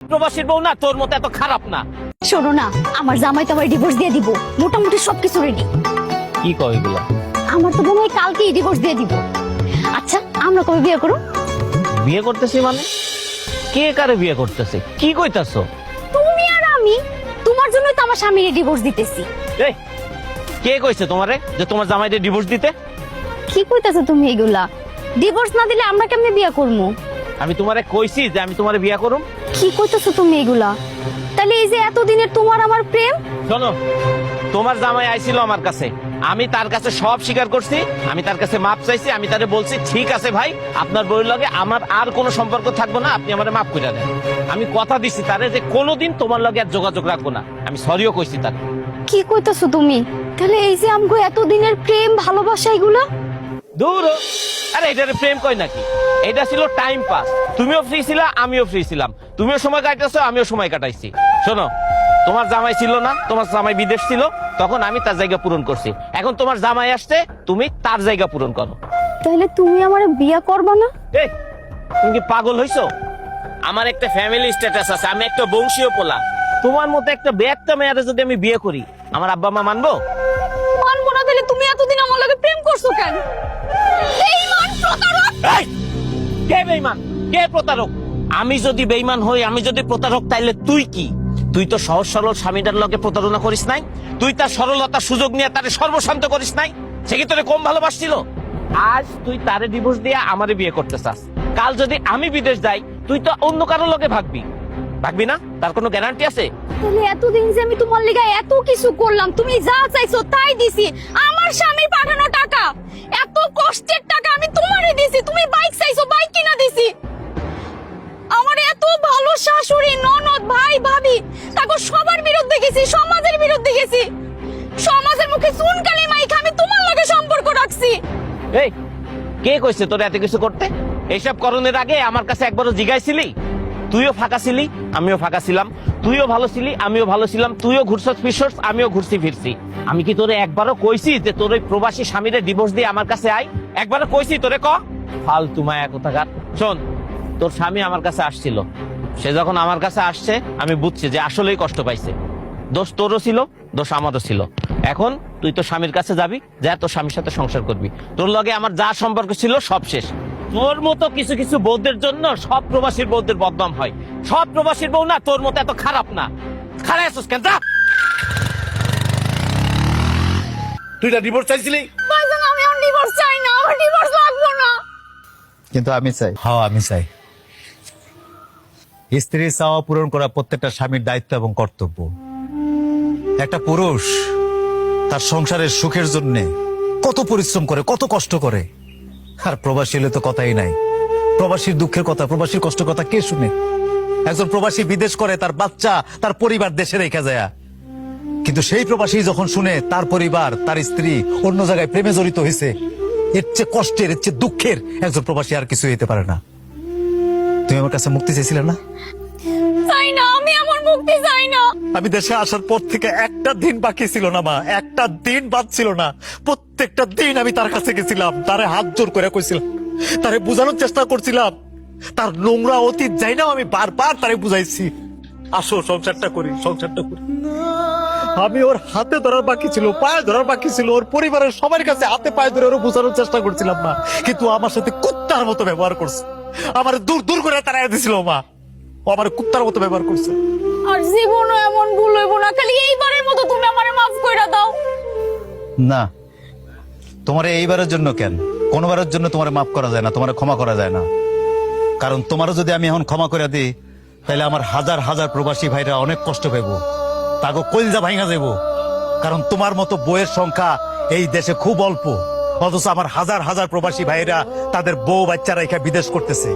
প্রবাসীর বউ না তোর মতো এত খারাপ না। শোনো না আমার জামাই তো আমার ডিভোর্স দিয়ে দিব। মোটামুটি সবকিছু রেডি কি কয় এগুলা? আমার তো মনে হয় কালকেই ডিভোর্স দিয়ে দিব। আচ্ছা আমরা কবে বিয়ে করো বিয়ে করতেছি মানে? কে কারে বিয়ে করতেছে? কি কইতাছো? তুমি আর আমি তোমার জন্যই তো আমার স্বামীর ডিভোর্স দিতেছি। এই কে কইছে তোমারে যে তোমার জামাইদের ডিভোর্স দিতে? কি কইতাছো তুমি এগুলা? ডিভোর্স না দিলে আমরা কেমনে বিয়ে করব আমি তোমারে কইছি যে আমি তোমারে বিয়া করুম। কি কইতাছো তুমি এগুলা? তাহলে এই যে এতদিনের তোমার আমার প্রেম? শোনো তোমার জামাই আইছিল আমার কাছে। আমি তার কাছে সব স্বীকার করছি আমি তার কাছে মাপ চাইছি আমি তারে বলছি ঠিক আছে ভাই আপনার বউয়ের লগে আমার আর কোনো সম্পর্ক থাকব না আপনি আমারে মাপ করে দেন। আমি কথা দিছি তারে যে কোনোদিন তোমার লগে আর যোগাযোগ রাখব না। আমি সরিও কইছি তারে। কি কইতাছো তুমি? তাহলে এই যে আমগো এতদিনের প্রেম ভালোবাসা এগুলা? দূর। আরে এটারে প্রেম কই নাকি? এটা ছিল টাইম পাস তুমিও ফ্রি ছিলা আমিও ফ্রি ছিলাম। তুমিও সময় কাটাইছো আমিও সময় কাটাইছি। শোনো তোমার জামাই ছিল না তোমার জামাই বিদেশ ছিল তখন আমি তার জায়গা পূরণ করছি। এখন তোমার জামাই আসছে তুমি তার জায়গা পূরণ করো। তাহলে তুমি আমার বিয়ে করবা না? এই তুমি কি পাগল হইছো? আমার একটা ফ্যামিলি স্ট্যাটাস আছে আমি একটা বংশীয় পোলা। তোমার মতো একটা বেএকটা মেয়ারে যদি আমি বিয়ে করি আমার আব্বা মা মানবো? মানবো না তাহলে তুমি এতদিন আমার লগে প্রেম করছ কেন? এই বেঈমান প্রতারক! এই! কে বেইমান কে প্রতারক? আমি যদি বেইমান হই, আমি যদি প্রতারক, তাইলে তুই কি? তুই তো সহজ সরল স্বামীটার লগে প্রতারণা করিস নাই। তুই তার সরলতার সুযোগ নিয়ে তারে সর্বশান্ত করিস নাই। সে কি তোরে কম ভালোবাসছিল? আজ তুই তারে ডিভোর্স দিয়ে আমারে বিয়ে করতে চাস। কাল যদি আমি বিদেশ যাই, তুই তো অন্য কারোর লগে ভাগবি। ভাগবি না? তার কোনো গ্যারান্টি আছে? তাহলে এতদিন যে আমি তোমার লিগা এত কিছু করলাম, তুমি যা চাইছো তাই দিছি। আমার স্বামীর পাঠানো টাকা। বিরুদ্ধে গেছি, সমাজের বিরুদ্ধে গেছি। সমাজের মুখে চুনকালি মাইকা আমি তোমার লগে সম্পর্ক রাখছি। এই, কে কইছে তোর এত কিছু করতে? এইসব করণের আগে আমার কাছে একবারও জিগাইছিলি? তুইও ফাঁকা ছিলি, আমিও ফাঁকা ছিলাম। তুইও ভালো ছিলি, আমিও ভালো ছিলাম। তুইও ঘুরছস, ফিরছস, আমিও ঘুরছি, ফিরছি। আমি কি তোরে একবারও কইছি যে তোর ওই প্রবাসী স্বামীরে ডিভোর্স দিয়ে আমার কাছে আই একবারও কইছি তোরে ক? ফালতু মায়া কোথাকার। শোন, তোর স্বামী আমার কাছে আসছিল। সে যখন আমার কাছে আসছে, আমি বুঝছি যে আসলেই কষ্ট পাইছে। দোষ তোরও ছিল দোষ আমারও ছিল। এখন তুই তো স্বামীর কাছে যাবি যা তোর স্বামীর সাথে সংসার করবি। তোর লগে আমার যা সম্পর্ক ছিল সব শেষ। তোর মতো কিছু কিছু বৌদ্ধের জন্য সব প্রবাসীর বৌদ্ধের বদনাম হয়। সব প্রবাসীর বউ না তোর মতো এত খারাপ না। খারাপ আছিস কেন? যা। তুই না ডিভোর্স চাইছিলি? আমি আর ডিভোর্স চাই না আমার ডিভোর্স লাগবে না। কিন্তু আমি চাই। হ্যাঁ আমি চাই। স্ত্রীর চাওয়া পূরণ করা প্রত্যেকটা স্বামীর দায়িত্ব এবং কর্তব্য। একটা পুরুষ তার সংসারের সুখের জন্য কত পরিশ্রম করে, কত কষ্ট করে। আর প্রবাসী হলে তো কথাই নাই। প্রবাসীর দুঃখের কথা, প্রবাসীর কষ্ট কথা কে শুনে? একজন প্রবাসী বিদেশ করে, তার বাচ্চা, তার পরিবার দেশে রেখে যায়। কিন্তু সেই প্রবাসী যখন শুনে তার পরিবার, তার স্ত্রী অন্য জায়গায় প্রেমে জড়িত হয়েছে, এর চেয়ে কষ্টের, এর চেয়ে দুঃখের একজন প্রবাসী আর কিছু হইতে পারে না। তুমি আমার কাছে মুক্তি চাইছিলে না? চাই না, আমি আমার মুক্তি চাই না। আমি দেশে আসার পর থেকে একটা দিন বাকি ছিল না, মা। একটা দিন বাদ ছিল না। প্রত্যেকটা দিন আমি তার কাছে গেছিলাম, তারে হাত জোর করে কইছিলাম, তারে বোঝানোর চেষ্টা করছিলাম। তার নোংরা অতীত যাই না আমি বারবার তারে বুঝাইছি। আসো, সংসারটা করি সংসারটা করি। আমি ওর হাতে ধরার বাকি ছিল, পায়ে ধরার বাকি ছিল, ওর পরিবারের সবার কাছে হাতে পায়ে ধরে ওর বোঝানোর চেষ্টা করছিলাম, মা। কিন্তু আমার সাথে কুত্তার মতো ব্যবহার করছে। আমার দূর দূর করে তাড়াই দিছিল, মা। ও আমার কুত্তার মতো ব্যবহার করছে। আর জীবনও এমন ভুল হইব না খালি এইবারের মতো তুমি আমারে মাফ কইরা দাও। না তোমার এইবারের জন্য কেন? কোনবারের জন্য তোমার মাফ করা যায় না তোমার ক্ষমা করা যায় না। কারণ তোমারও যদি আমি এখন ক্ষমা করে দিই তাহলে আমার হাজার হাজার প্রবাসী ভাইরা অনেক কষ্ট পাইব। তাকে কলজা ভাঙা যাব কারণ তোমার মতো বইয়ের সংখ্যা এই দেশে খুব অল্প। অথচ আমার হাজার হাজার প্রবাসী ভাইরা তাদের বউ বাচ্চারা এখানে বিদেশ করতেছে।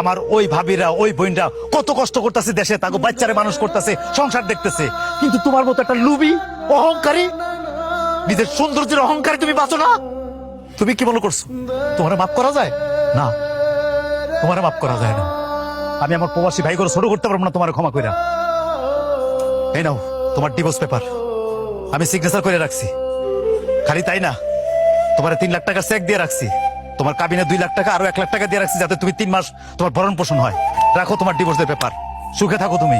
আমার ওই ভাবিরা, ওই বোনরা কত কষ্ট করতেছে দেশে তাকে বাচ্চারা মানুষ করতেছে, সংসার দেখতেছে। কিন্তু তোমার মতো একটা লুবি, অহংকারী, নিজের সৌন্দর্যের অহংকারে তুমি বাঁচো না। তুমি কি মনে করছ? তোমার মাফ করা যায়? না, তোমার মাফ করা যায় না। আমি আমার প্রবাসী ভাই করে ছোট করতে পারব না তোমার ক্ষমা কইরা। এই নাও, তোমার ডিভোর্স পেপার আমি সিগনেচার করে রাখছি। খালি তাই না, তোমার তিন লাখ টাকা চেক দিয়ে রাখছি। তোমার কাবিনে দুই লাখ টাকা, আরও এক লাখ টাকা দিয়ে রাখছি যাতে তুমি তিন মাস তোমার ভরণ পোষণ হয়। রাখো তোমার ডিভোর্সের পেপার সুখে থাকো তুমি।